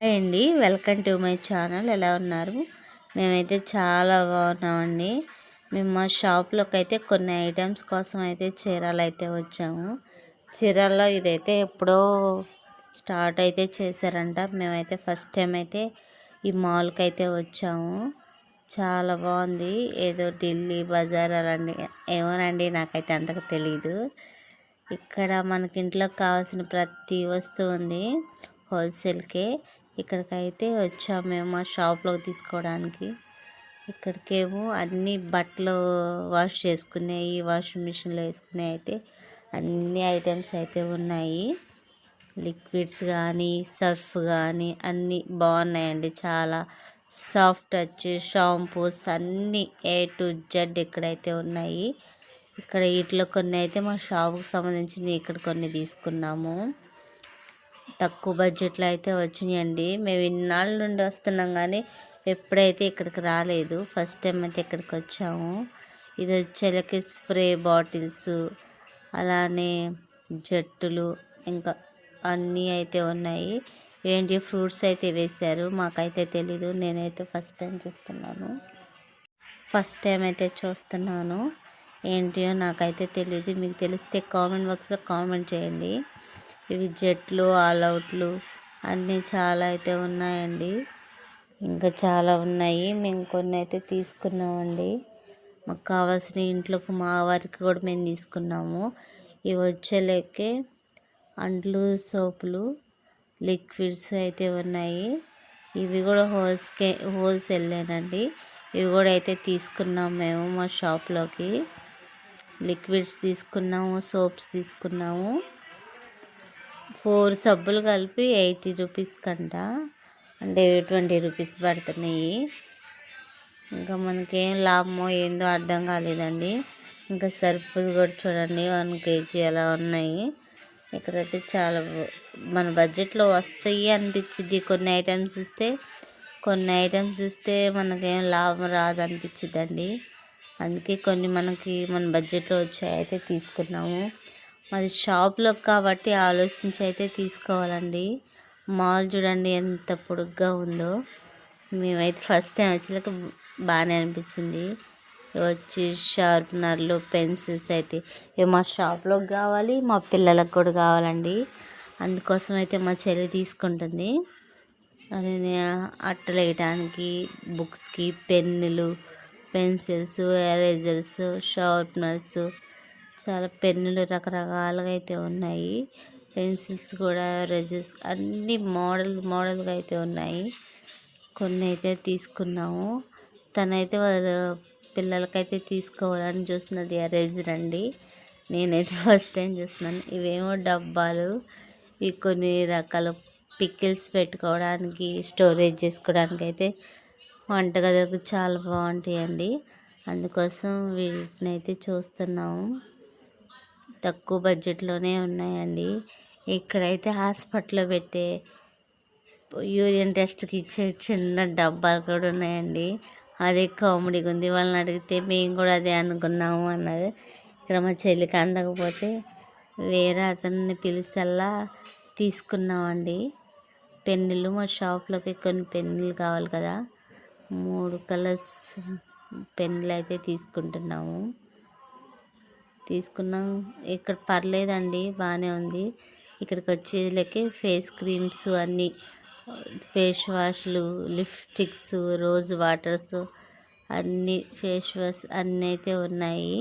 Hi అండి welcome to my channel. ఎలా ఉన్నారు? మేమైతే చాలా బాగున్నామండి. మేము మా షాప్లోకి అయితే కొన్ని ఐటమ్స్ కోసం అయితే చీరలు అయితే వచ్చాము. చీరల్లో ఇదైతే ఎప్పుడో స్టార్ట్ అయితే చేశారంట. మేమైతే ఫస్ట్ టైం అయితే ఈ మాల్కి అయితే వచ్చాము. చాలా బాగుంది. ఏదో ఢిల్లీ బజార్ అలాంటి ఏమోనండి నాకైతే అంతకు తెలియదు ఇక్కడ మనకి ఇంట్లోకి కావాల్సిన ప్రతి వస్తువు ఉంది. హోల్సేల్కే. ఇక్కడికైతే వచ్చాము మేము మా షాప్లోకి తీసుకోవడానికి. ఇక్కడికేమో అన్ని బట్టలు వాష్ చేసుకునేవి వాషింగ్ మిషన్లో వేసుకునే అయితే అన్ని ఐటమ్స్ అయితే ఉన్నాయి. లిక్విడ్స్ కానీ సర్ఫ్ కానీ అన్నీ బాగున్నాయండి. చాలా సాఫ్ట్ టచ్ షాంపూస్ అన్నీ ఏ టు జెడ్ ఇక్కడైతే ఉన్నాయి. ఇక్కడ వీటిలో కొన్ని అయితే మా షాప్కి సంబంధించినవి ఇక్కడ కొన్ని తీసుకున్నాము. తక్కువ బడ్జెట్లో అయితే వచ్చినాయండి. మేము ఇన్నాళ్ళ నుండి వస్తున్నాం కానీ ఎప్పుడైతే ఇక్కడికి రాలేదు ఫస్ట్ టైం అయితే ఇక్కడికి వచ్చాము. ఇది వచ్చేలకి స్ప్రే బాటిల్స్ అలానే జట్టులు ఇంకా అన్నీ అయితే ఉన్నాయి. ఏంటి ఫ్రూట్స్ అయితే వేశారు? మాకైతే తెలీదు. నేనైతే ఫస్ట్ టైం చూస్తున్నాను. ఫస్ట్ టైం అయితే చూస్తున్నాను. ఏంటియో నాకైతే తెలియదు మీకు తెలిస్తే కామెంట్ బాక్స్లో కామెంట్ చేయండి. ఇవి జెట్లు ఆల్అవుట్లు అన్నీ చాలా అయితే ఉన్నాయండి. ఇంకా చాలా ఉన్నాయి. మేము కొన్ని అయితే తీసుకున్నామండి. మాకు కావాల్సిన ఇంట్లోకి మా వారికి కూడా మేము తీసుకున్నాము. ఇవి వచ్చేలేకే అంట్లు సోపులు లిక్విడ్స్ అయితే ఉన్నాయి. ఇవి కూడా హోల్స్కే హోల్సేల్లేనండి ఇవి కూడా అయితే తీసుకున్నాము మేము మా షాప్లోకి. లిక్విడ్స్ తీసుకున్నాము సోప్స్ తీసుకున్నాము. ఫోర్ సబ్బులు కలిపి ఎయిటీ రూపీస్ కంట. అంటే ట్వంటీ రూపీస్ పడుతున్నాయి. ఇంకా మనకేం లాభమో ఏందో అర్థం కాలేదండి. ఇంకా సరుకులు కూడా చూడండి వన్ కేజీ అలా ఉన్నాయి. ఇక్కడైతే చాలా మన బడ్జెట్లో వస్తాయి అనిపించింది కొన్ని ఐటమ్స్ చూస్తే కొన్ని ఐటమ్స్ చూస్తే మనకేం లాభం రాదు అనిపించిందండి అందుకే కొన్ని మనకి మన బడ్జెట్లో వచ్చాయి అయితే తీసుకున్నాము. మాది షాప్లో కాబట్టి ఆలోచించి అయితే తీసుకోవాలండి. మాల్ చూడండి ఎంత పొడుగ్గా ఉందో. మేమైతే ఫస్ట్ టైం వచ్చేలాక బాగానే అనిపించింది. వచ్చి షార్ప్నర్లు పెన్సిల్స్ అయితే ఇవి మా షాప్లోకి కావాలి మా పిల్లలకు కూడా కావాలండి. అందుకోసం అయితే మా చెల్లి తీసుకుంటుంది. అది అట్టలు వేయటానికి బుక్స్కి పెన్నులు పెన్సిల్స్ ఎరేజర్స్ షార్ప్నర్స్ చాలా పెన్నులు రకరకాలుగా అయితే ఉన్నాయి. పెన్సిల్స్ కూడా రెజెస్ అన్ని మోడల్ మోడల్గా అయితే ఉన్నాయి. కొన్ని అయితే తీసుకున్నాము. తనైతే వాళ్ళ పిల్లలకైతే తీసుకోవాలని చూస్తున్నది ఎరేజర్ అండి నేనైతే ఫస్ట్ టైం చూస్తున్నాను. ఇవేమో డబ్బాలు ఇవి కొన్ని రకాల పిక్కిల్స్ పెట్టుకోవడానికి స్టోరేజ్ చేసుకోవడానికి అయితే వంటగదికి చాలా బాగుంటాయండి. అందుకోసం వీటిని అయితే చూస్తున్నాము. తక్కువ బడ్జెట్లోనే ఉన్నాయండి. ఇక్కడైతే హాస్పిటల్లో పెట్టే యూరిన్ టెస్ట్కి ఇచ్చే చిన్న డబ్బాలు కూడా ఉన్నాయండి. అదే కామెడీగా ఉంది. వాళ్ళని అడిగితే మేము కూడా అదే అనుకున్నాము అన్నది ఇక్కడ మా చెల్లికి అందకపోతే వేరే అతన్ని పిలిచల్లా తీసుకున్నామండి. పెన్నులు మా షాప్లోకి కొన్ని పెన్నులు కావాలి కదా. మూడు కలర్స్ పెన్నులు అయితే తీసుకుంటున్నాము. తీసుకున్నాం. ఇక్కడ పర్లేదండి బాగానే ఉంది. ఇక్కడికి వచ్చేలకే ఫేస్ క్రీమ్స్ అన్నీ ఫేస్ వాష్లు లిప్స్టిక్స్ రోజ్ వాటర్స్ అన్నీ ఫేస్ వాష్ అన్నీ అయితే ఉన్నాయి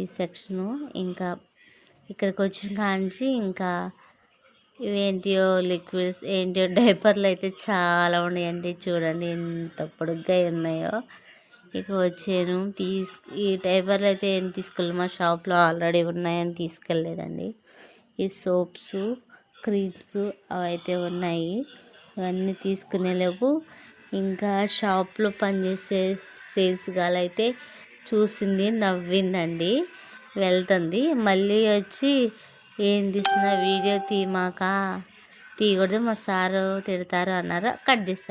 ఈ సెక్షను. ఇంకా ఇక్కడికి వచ్చిన కాంచి ఇంకా ఇవేంటియో లిక్విడ్స్ ఏంటియో డైపర్లు అయితే చాలా ఉన్నాయండి. చూడండి ఎంత పొడుగ్గా ఉన్నాయో. ఇక వచ్చాను. తీసు ఈ డైపర్లు అయితే ఏం తీసుకోలేదు మా షాప్లో ఆల్రెడీ ఉన్నాయని తీసుకెళ్ళలేదండి. ఈ సోప్స్ క్రీమ్స్ అవైతే ఉన్నాయి. ఇవన్నీ తీసుకునేలోపు ఇంకా షాప్లో పనిచేసే సేల్స్ అయితే చూసింది నవ్విందండి. వెళ్తుంది. మళ్ళీ వచ్చి ఏం తీసిన వీడియో తీమాక తీయకూడదు మా సారు తిడతారు అన్నారు. కట్ చేశారు